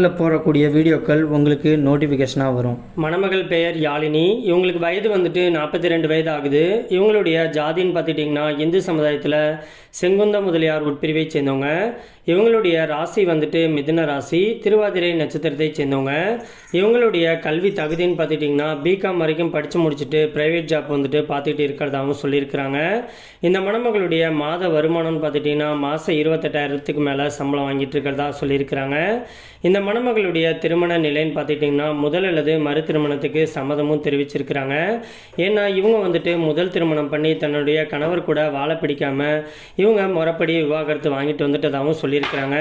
சேனலில் போடக்கூடிய வீடியோக்கள் உங்களுக்கு நோட்டிஃபிகேஷனாக வரும். மணமகள் பெயர் யாழினி. இவங்களுக்கு வயது வந்துட்டு நாற்பத்தி ரெண்டு வயது ஆகுது இவங்களுடைய ஜாதின்னு பார்த்துட்டிங்கன்னா இந்து சமுதாயத்தில் செங்குந்த முதலியார் உட்பிரிவை சேர்ந்தவங்க. இவங்களுடைய ராசி வந்துட்டு மிதுன ராசி திருவாதிரை நட்சத்திரத்தை சேர்ந்தவங்க. இவங்களுடைய கல்வி தகுதின்னு பார்த்துட்டிங்கன்னா பிகாம் வரைக்கும் படித்து முடிச்சுட்டு ப்ரைவேட் ஜாப் வந்துட்டு பார்த்துக்கிட்டு இருக்கிறதாகவும் சொல்லியிருக்கிறாங்க. இந்த மணமகளுடைய மாத வருமானம்னு பார்த்துட்டிங்கன்னா மாதம் இருபத்தெட்டாயிரத்துக்கு மேலே சம்பளம் வாங்கிட்டு இருக்கிறதா சொல்லியிருக்கிறாங்க. இந்த மணமகளுடைய திருமண நிலைன்னு பார்த்துக்கிட்டிங்கன்னா முதல் அல்லது மறு திருமணத்துக்கு சம்மதமும் தெரிவிச்சிருக்கிறாங்க. ஏன்னா இவங்க வந்துட்டு முதல் திருமணம் பண்ணி தன்னுடைய கணவர் கூட வாழ பிடிக்காமல் இவங்க முறைப்படி விவாகரத்து வாங்கிட்டு வந்துட்டதாகவும் சொல்லியிருக்கிறாங்க.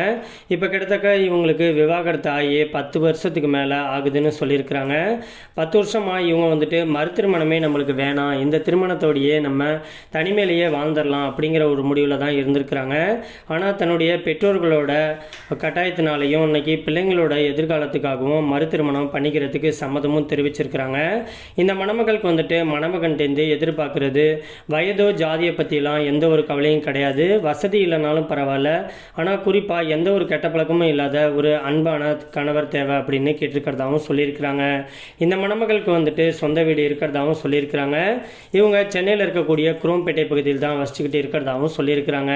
இப்போ கிட்டத்தக்க இவங்களுக்கு விவாகரத்து ஆகி பத்து வருஷத்துக்கு மேலே ஆகுதுன்னு சொல்லியிருக்கிறாங்க. பத்து வருஷமாக இவங்க வந்துட்டு மறு திருமணமே நம்மளுக்கு வேணாம். இந்த திருமணத்தோடையே நம்ம தனிமையிலேயே வாழ்ந்துடலாம் அப்படிங்கிற ஒரு முடிவில் தான் இருந்திருக்கிறாங்க. ஆனால் தன்னுடைய பெற்றோர்களோட கட்டாயத்தினாலையும் இன்னைக்கு பிள்ளைங்களோட எதிர்காலத்துக்காகவும் மறு திருமணம் பண்ணிக்கிறதுக்கு சம்மதமும் தெரிவிச்சிருக்கிறாங்க. இந்த மணமகளுக்கு வந்துட்டு மணமகன்டேந்து எதிர்பார்க்கறது. வயதோ ஜாதியை பற்றிலாம் எந்த ஒரு கவலையும் கிடையாது. வசதி இல்லைனாலும் பரவாயில்ல. ஆனால் குறிப்பாக எந்த ஒரு கெட்ட பழக்கமும் இல்லாத ஒரு அன்பான கணவர் தேவை அப்படின்னு கேட்டிருக்கிறதாகவும் சொல்லியிருக்கிறாங்க. இந்த மணமகளுக்கு வந்துட்டு சொந்த வீடு இருக்கிறதாகவும் சொல்லியிருக்கிறாங்க. இவங்க சென்னையில் இருக்கக்கூடிய குரோம்பேட்டை பகுதியில் தான் வசிச்சுக்கிட்டு இருக்கிறதாகவும் சொல்லியிருக்கிறாங்க.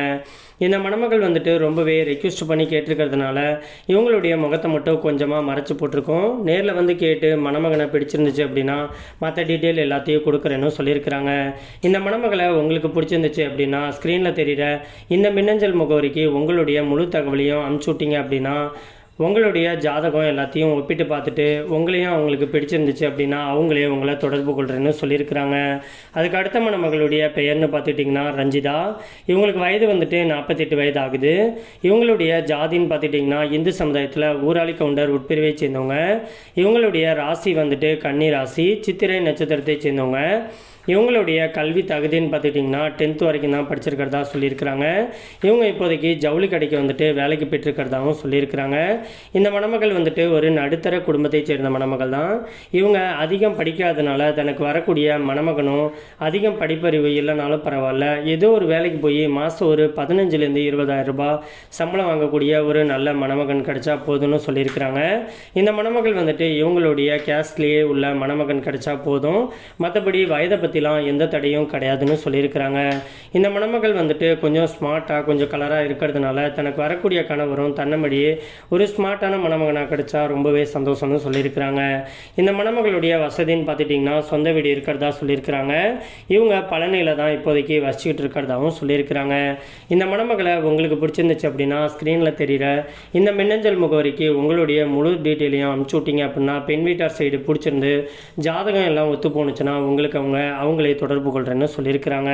இந்த மணமகள் வந்துட்டு ரொம்பவே ரெக்வஸ்ட் பண்ணி கேட்டிருக்கிறதுனால இவங்களுடைய முகத்தை மட்டும் கொஞ்சமாக மறைச்சி போட்டிருக்கோம். நேரில் வந்து கேட்டு மணமகனை பிடிச்சிருந்துச்சு அப்படின்னா மற்ற டீட்டெயில் எல்லாத்தையும் கொடுக்குறேன்னு சொல்லியிருக்கிறாங்க. இந்த மணமகளை உங்களுக்கு பிடிச்சிருந்துச்சு அப்படின்னா ஸ்க்ரீனில் தெரிகிற இந்த மின்னஞ்சல் முகவரிக்கு உங்களுடைய முழு தகவலையும் அனுப்பிச்சு விட்டீங்க அப்படின்னா உங்களுடைய ஜாதகம் எல்லாத்தையும் ஒப்பிட்டு பார்த்துட்டு உங்களையும் அவங்களுக்கு பிடிச்சிருந்துச்சு அப்படின்னா அவங்களே உங்களை தொடர்பு கொள்கிறேன்னு சொல்லியிருக்கிறாங்க. அதுக்கு அடுத்த மணமகளுடைய பெயர்னு பார்த்துட்டிங்கன்னா ரஞ்சிதா. இவங்களுக்கு வயது வந்துட்டு நாற்பத்தெட்டு வயது ஆகுது இவங்களுடைய ஜாதின்னு பார்த்துட்டிங்கன்னா இந்து சமுதாயத்தில் ஊராளி கவுண்டர் உட்பிரிவை சேர்ந்தவங்க. இவங்களுடைய ராசி வந்துட்டு கன்னி ராசி சித்திரை நட்சத்திரத்தை சேர்ந்தவங்க. இவங்களுடைய கல்வி தகுதின்னு பார்த்துட்டிங்கன்னா டென்த் வரைக்கும் தான் படிச்சிருக்கிறதா சொல்லியிருக்கிறாங்க. இவங்க இப்போதைக்கு ஜவுளி கடைக்கு வந்துட்டு வேலைக்கு பெற்றிருக்கிறதாகவும் சொல்லியிருக்கிறாங்க. இந்த மணமகள் வந்துட்டு ஒரு நடுத்தர குடும்பத்தை சேர்ந்த மணமகள் தான். இவங்க அதிகம் படிக்காதனால தனக்கு வரக்கூடிய மணமகனும் அதிகம் படிப்பறிவு இல்லைனாலும் பரவாயில்ல. ஏதோ ஒரு வேலைக்கு போய் மாதம் ஒரு பதினஞ்சுலேருந்து இருபதாயிரம் ரூபாய் சம்பளம் வாங்கக்கூடிய ஒரு நல்ல மணமகன் கிடைச்சா போதும்னு சொல்லியிருக்கிறாங்க. இந்த மணமகள் வந்துட்டு இவங்களுடைய கேஸ்ட்லேயே உள்ள மணமகன் கிடைச்சா போதும். மற்றபடி வயதை பற்றிலாம் எந்த தடையும் கிடையாதுன்னு சொல்லியிருக்கிறாங்க. இந்த மணமகள் வந்துட்டு கொஞ்சம் ஸ்மார்ட்டாக கொஞ்சம் கலராக இருக்கிறதுனால தனக்கு வரக்கூடிய கணவரும் தன்னபடியே ஒரு ஸ்மார்ட்டான மணமகனாக கிடைச்சா ரொம்பவே சந்தோஷம்னு சொல்லியிருக்கிறாங்க. இந்த மணமகளுடைய வசதின்னு பார்த்துட்டிங்கன்னா சொந்த வீடு இருக்கிறதா சொல்லியிருக்கிறாங்க. இவங்க பழனியில் தான் இப்போதைக்கு வசிச்சுக்கிட்டு இருக்கிறதாகவும் சொல்லியிருக்கிறாங்க. இந்த மணமகளை உங்களுக்கு பிடிச்சிருந்துச்சு அப்படின்னா ஸ்க்ரீனில் தெரிகிற இந்த மின்னஞ்சல் முகவரிக்கு உங்களுடைய முழு டீட்டெயிலையும் அனுப்பிச்சு விட்டீங்க அப்படின்னா பெண் வீட்டார் சைடு பிடிச்சிருந்து ஜாதகம் எல்லாம் ஒத்து போணுச்சுன்னா உங்களுக்கு அவங்க அவங்களே தொடர்பு கொள்கிறேன்னு சொல்லியிருக்கிறாங்க.